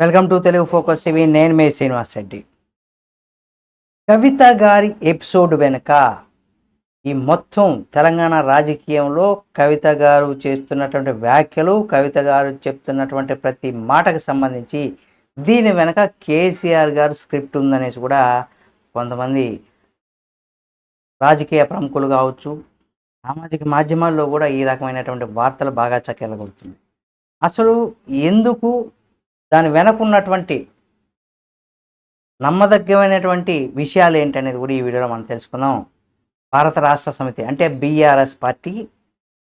Welcome to Telugu focus TV. నేను మే శ్రీనివాస్ రెడ్డి. కవిత గారి ఎపిసోడ్ వెనుక ఈ మొత్తం తెలంగాణ రాజకీయంలో కవిత గారు చేస్తున్నటువంటి వ్యాఖ్యలు కవిత గారు చెప్తున్నటువంటి ప్రతి మాటకు సంబంధించి దీని వెనక కేసీఆర్ గారు స్క్రిప్ట్ ఉందనేసి కూడా కొంతమంది రాజకీయ ప్రముఖులు కావచ్చు సామాజిక మాధ్యమాల్లో కూడా ఈ రకమైనటువంటి వార్తలు బాగా చక్కెలగొడుతుంది అసలు ఎందుకు దాని వెనకున్నటువంటి నమ్మదగ్గమైనటువంటి విషయాలు ఏంటనేది కూడా ఈ వీడియోలో మనం తెలుసుకుందాం. భారత రాష్ట్ర సమితి అంటే బీఆర్ఎస్ పార్టీ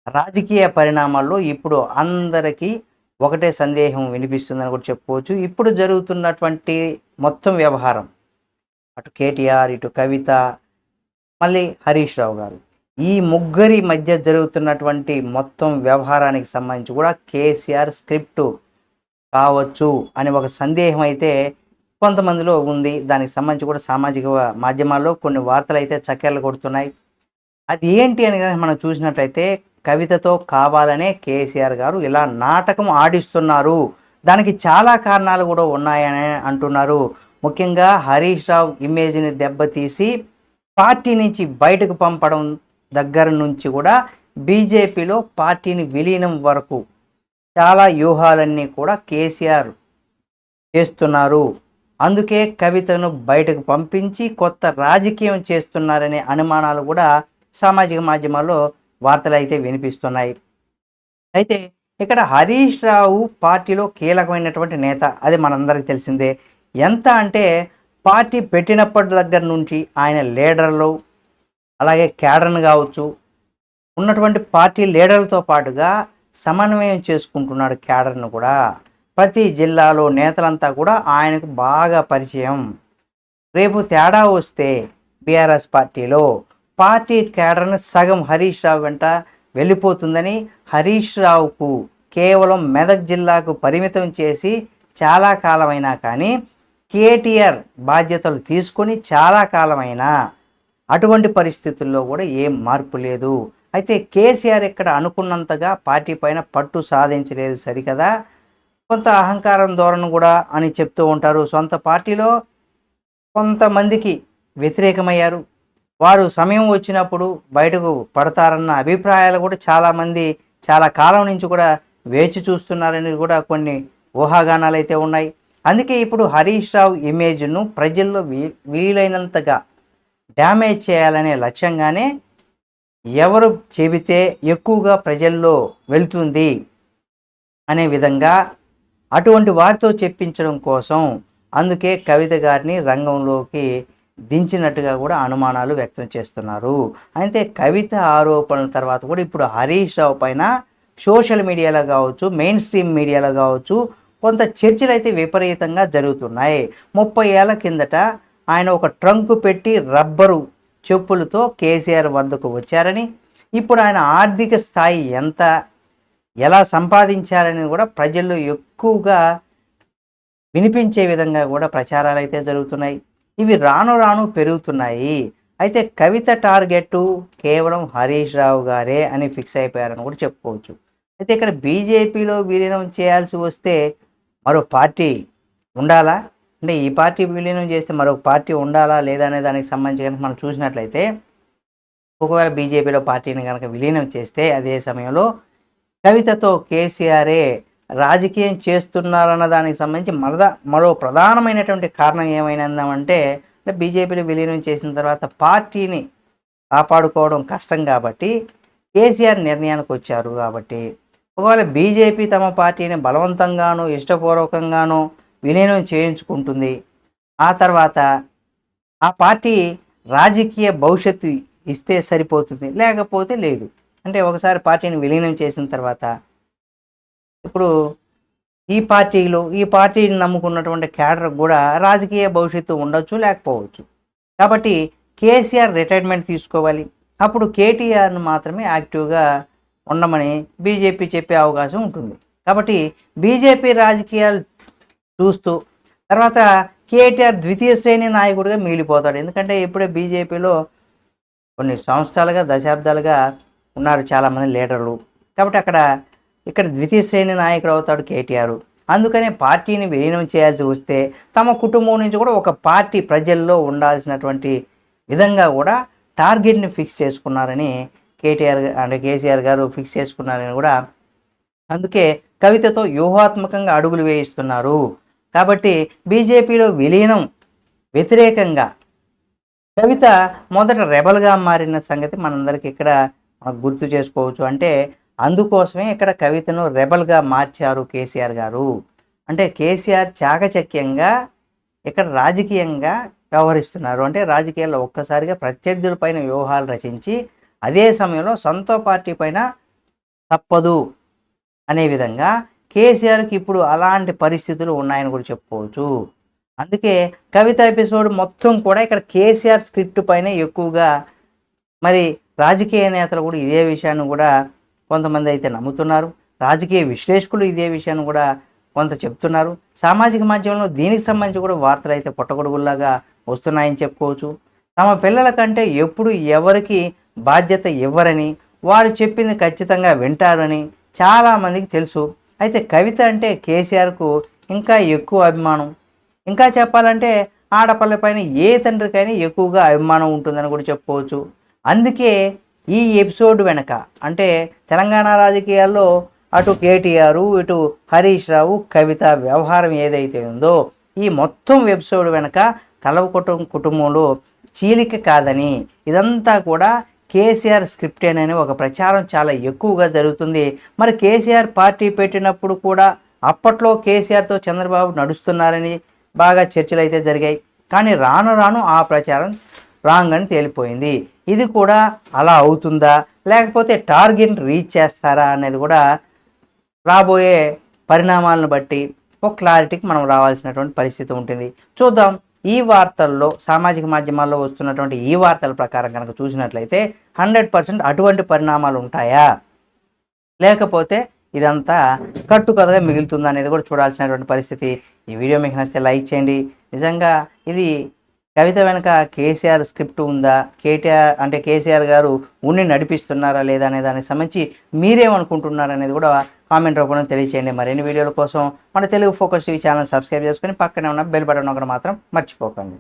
రాజకీయ పరిణామాల్లో ఇప్పుడు అందరికీ ఒకటే సందేహం వినిపిస్తుందని కూడా చెప్పుకోవచ్చు. ఇప్పుడు జరుగుతున్నటువంటి మొత్తం వ్యవహారం అటు కేటీఆర్ ఇటు కవిత మళ్ళీ హరీష్ రావు గారు ఈ ముగ్గురి మధ్య జరుగుతున్నటువంటి మొత్తం వ్యవహారానికి సంబంధించి కూడా కేసీఆర్ స్క్రిప్ట్ కావచ్చు అని ఒక సందేహం అయితే కొంతమందిలో ఉంది. దానికి సంబంధించి కూడా సామాజిక మాధ్యమాల్లో కొన్ని వార్తలు అయితే చక్కెరలు కొడుతున్నాయి. అది ఏంటి అని మనం చూసినట్లయితే కవితతో కావాలనే కేసీఆర్ గారు ఇలా నాటకం ఆడిస్తున్నారు. దానికి చాలా కారణాలు కూడా ఉన్నాయని అంటున్నారు. ముఖ్యంగా హరీష్ రావు ఇమేజ్ని దెబ్బతీసి పార్టీ నుంచి బయటకు పంపడం దగ్గర నుంచి కూడా బీజేపీలో పార్టీని విలీనం వరకు చాలా వ్యూహాలన్నీ కూడా కేసీఆర్ చేస్తున్నారు. అందుకే కవితను బయటకు పంపించి కొత్త రాజకీయం చేస్తున్నారనే అనుమానాలు కూడా సామాజిక మాధ్యమాల్లో వార్తలు అయితే వినిపిస్తున్నాయి. అయితే ఇక్కడ హరీష్ రావు పార్టీలో కీలకమైనటువంటి నేత అది మనందరికీ తెలిసిందే. ఎంత అంటే పార్టీ పెట్టినప్పటి దగ్గర నుంచి ఆయన లీడర్లు అలాగే క్యాడర్ను కావచ్చు ఉన్నటువంటి పార్టీ లీడర్లతో పాటుగా సమన్వయం చేసుకుంటున్నాడు క్యాడర్ను కూడా. ప్రతి జిల్లాలో నేతలంతా కూడా ఆయనకు బాగా పరిచయం. రేపు తేడా వస్తే బీఆర్ఎస్ పార్టీలో పార్టీ క్యాడర్ను సగం హరీష్ రావు వెంట వెళ్ళిపోతుందని హరీష్ రావుకు కేవలం మెదక్ జిల్లాకు పరిమితం చేసి చాలా కాలమైనా కానీ కేటీఆర్ బాధ్యతలు తీసుకొని చాలా కాలమైనా అటువంటి పరిస్థితుల్లో కూడా ఏం మార్పు లేదు. అయితే కేసీఆర్ ఇక్కడ అనుకున్నంతగా పార్టీ పైన పట్టు సాధించలేదు సరికదా? కొంత అహంకారం ధోరణి కూడా అని చెప్తూ ఉంటారు. సొంత పార్టీలో కొంతమందికి వ్యతిరేకమయ్యారు. వారు సమయం వచ్చినప్పుడు బయటకు పడతారన్న అభిప్రాయాలు కూడా చాలామంది చాలా కాలం నుంచి కూడా వేచి చూస్తున్నారని కూడా కొన్ని ఊహాగానాలు అయితే ఉన్నాయి. అందుకే ఇప్పుడు హరీష్ రావు ఇమేజ్ను ప్రజల్లో వీ వీలైనంతగా డ్యామేజ్ చేయాలనే లక్ష్యంగానే ఎవరు చెబితే ఎక్కువగా ప్రజల్లో వెళ్తుంది అనే విధంగా అటువంటి వారితో చెప్పించడం కోసం అందుకే కవిత గారిని రంగంలోకి దించినట్టుగా కూడా అనుమానాలు వ్యక్తం చేస్తున్నారు. అయితే కవిత ఆరోపణల తర్వాత కూడా ఇప్పుడు హరీష్ రావు పైన సోషల్ మీడియాలో కావచ్చు మెయిన్ స్ట్రీమ్ మీడియాలో కావచ్చు కొంత చర్చలు అయితే విపరీతంగా జరుగుతున్నాయి. ముప్పై ఏళ్ళ కిందట ఆయన ఒక ట్రంక్ పెట్టి రబ్బరు చెప్పులతో కేసీఆర్ వద్దకు వచ్చారని ఇప్పుడు ఆయన ఆర్థిక స్థాయి ఎంత ఎలా సంపాదించారని కూడా ప్రజల్లో ఎక్కువగా వినిపించే విధంగా కూడా ప్రచారాలు అయితే జరుగుతున్నాయి. ఇవి రాను రాను పెరుగుతున్నాయి. అయితే కవిత టార్గెట్ కేవలం హరీష్ రావు గారే అని ఫిక్స్ అయిపోయారని కూడా చెప్పుకోవచ్చు. అయితే ఇక్కడ బీజేపీలో విలీనం చేయాల్సి వస్తే మరో పార్టీ ఉండాలా? అంటే ఈ పార్టీ విలీనం చేస్తే మరొక పార్టీ ఉండాలా లేదా అనే దానికి సంబంధించి కనుక మనం చూసినట్లయితే ఒకవేళ బీజేపీలో పార్టీని కనుక విలీనం చేస్తే అదే సమయంలో కవితతో కేసీఆరే రాజకీయం చేస్తున్నారన్న దానికి సంబంధించి మరద మరో ప్రధానమైనటువంటి కారణం ఏమైందంటే అంటే బీజేపీలో విలీనం చేసిన తర్వాత పార్టీని కాపాడుకోవడం కష్టం కాబట్టి కేసీఆర్ నిర్ణయానికి వచ్చారు కాబట్టి ఒకవేళ బీజేపీ తమ పార్టీని బలవంతంగానో ఇష్టపూర్వకంగానో విలీనం చేయించుకుంటుంది. ఆ తర్వాత ఆ పార్టీ రాజకీయ భవిష్యత్తు ఇస్తే సరిపోతుంది లేకపోతే లేదు. అంటే ఒకసారి పార్టీని విలీనం చేసిన తర్వాత ఇప్పుడు ఈ పార్టీలో ఈ పార్టీని నమ్ముకున్నటువంటి క్యాడర్ కూడా రాజకీయ భవిష్యత్తు ఉండొచ్చు లేకపోవచ్చు. కాబట్టి కేసీఆర్ రిటైర్మెంట్ తీసుకోవాలి. అప్పుడు కేటీఆర్ను మాత్రమే యాక్టివ్గా ఉండమని బీజేపీ చెప్పే అవకాశం ఉంటుంది. కాబట్టి బీజేపీ రాజకీయాలు చూస్తూ తర్వాత కేటీఆర్ ద్వితీయ శ్రేణి నాయకుడిగా మిగిలిపోతాడు. ఎందుకంటే ఇప్పుడే బీజేపీలో కొన్ని సంవత్సరాలుగా దశాబ్దాలుగా ఉన్నారు చాలామంది లీడర్లు. కాబట్టి అక్కడ ఇక్కడ ద్వితీయ శ్రేణి నాయకుడు అవుతాడు కేటీఆర్. అందుకనే పార్టీని విలీనం చేయాల్సి వస్తే తమ కుటుంబం నుంచి కూడా ఒక పార్టీ ప్రజల్లో ఉండాల్సినటువంటి విధంగా కూడా టార్గెట్ని ఫిక్స్ చేసుకున్నారని కేటీఆర్ అంటే కేసీఆర్ గారు ఫిక్స్ చేసుకున్నారని కూడా అందుకే కవితతో వ్యూహాత్మకంగా అడుగులు వేయిస్తున్నారు. కాబట్టి బీజేపీలో విలీనం వ్యతిరేకంగా. కవిత మొదట రెబల్గా మారిన సంగతి మనందరికి ఇక్కడ గుర్తు చేసుకోవచ్చు. అంటే అందుకోసమే ఇక్కడ కవితను రెబల్గా మార్చారు కేసీఆర్ గారు. అంటే కేసీఆర్ చాకచక్యంగా ఇక్కడ రాజకీయంగా వ్యవహరిస్తున్నారు. అంటే రాజకీయాల్లో ఒక్కసారిగా ప్రత్యర్థులపైన వ్యూహాలు రచించి అదే సమయంలో సొంత పార్టీ పైన తప్పదు అనే విధంగా కేసీఆర్కి ఇప్పుడు అలాంటి పరిస్థితులు ఉన్నాయని కూడా చెప్పుకోవచ్చు. అందుకే కవిత ఎపిసోడ్ మొత్తం కూడా ఇక్కడ కేసీఆర్ స్క్రిప్ట్ పైన ఎక్కువగా మరి రాజకీయ నేతలు కూడా ఇదే విషయాన్ని కూడా కొంతమంది అయితే నమ్ముతున్నారు. రాజకీయ విశ్లేషకులు ఇదే విషయాన్ని కూడా కొంత చెప్తున్నారు. సామాజిక మాధ్యమంలో దీనికి సంబంధించి కూడా వార్తలు అయితే పుట్టగొడుగుల్లాగా వస్తున్నాయని చెప్పుకోవచ్చు. తమ పిల్లల కంటే ఎప్పుడు ఎవరికి బాధ్యత ఇవ్వరని వారు చెప్పింది ఖచ్చితంగా వింటారని చాలామందికి తెలుసు. అయితే కవిత అంటే కేసీఆర్కు ఇంకా ఎక్కువ అభిమానం. ఇంకా చెప్పాలంటే ఆడపల్లెపైన ఏ తండ్రికైనా ఎక్కువగా అభిమానం ఉంటుందని కూడా చెప్పుకోవచ్చు. అందుకే ఈ ఎపిసోడ్ వెనక అంటే తెలంగాణ రాజకీయాల్లో అటు కేటీఆర్ ఇటు హరీష్ రావు కవిత వ్యవహారం ఏదైతే ఉందో ఈ మొత్తం ఎపిసోడ్ వెనక కలవకుటం కుటుంబంలో చీలిక కాదని ఇదంతా కూడా కేసీఆర్ స్క్రిప్ట్ అని ఒక ప్రచారం చాలా ఎక్కువగా జరుగుతుంది. మరి కేసీఆర్ పార్టీ పెట్టినప్పుడు కూడా అప్పట్లో కేసీఆర్తో చంద్రబాబు నడుస్తున్నారని బాగా చర్చలు అయితే జరిగాయి. కానీ రాను రాను ఆ ప్రచారం రాంగ్ అని తేలిపోయింది. ఇది కూడా అలా అవుతుందా? లేకపోతే టార్గెట్ రీచ్ చేస్తారా అనేది కూడా రాబోయే పరిణామాలను బట్టి ఒక క్లారిటీకి మనం రావాల్సినటువంటి పరిస్థితి ఉంటుంది. చూద్దాం. ఈ వార్తల్లో సామాజిక మాధ్యమాల్లో వస్తున్నటువంటి ఈ వార్తల ప్రకారం కనుక చూసినట్లయితే హండ్రెడ్ పర్సెంట్ అటువంటి పరిణామాలు ఉంటాయా లేకపోతే ఇదంతా కట్టుకథగా మిగులుతుంది అనేది కూడా చూడాల్సినటువంటి పరిస్థితి. ఈ వీడియో మీకు నచ్చితే లైక్ చేయండి. నిజంగా ఇది కవిత వెనుక కేసీఆర్ స్క్రిప్ట్ ఉందా? కేటీఆర్ అంటే కేసీఆర్ గారు ఉండి నడిపిస్తున్నారా లేదా అనే దానికి సంబంధించి మీరేమనుకుంటున్నారనేది కూడా కామెంట్ రూపంలో తెలియచేయండి. మరిన్ని వీడియోల కోసం మన Telugu focus TV channel subscribe చేసుకొని పక్కనే ఉన్న బెల్ బటన్ ఒకటి మాత్రం మర్చిపోకండి.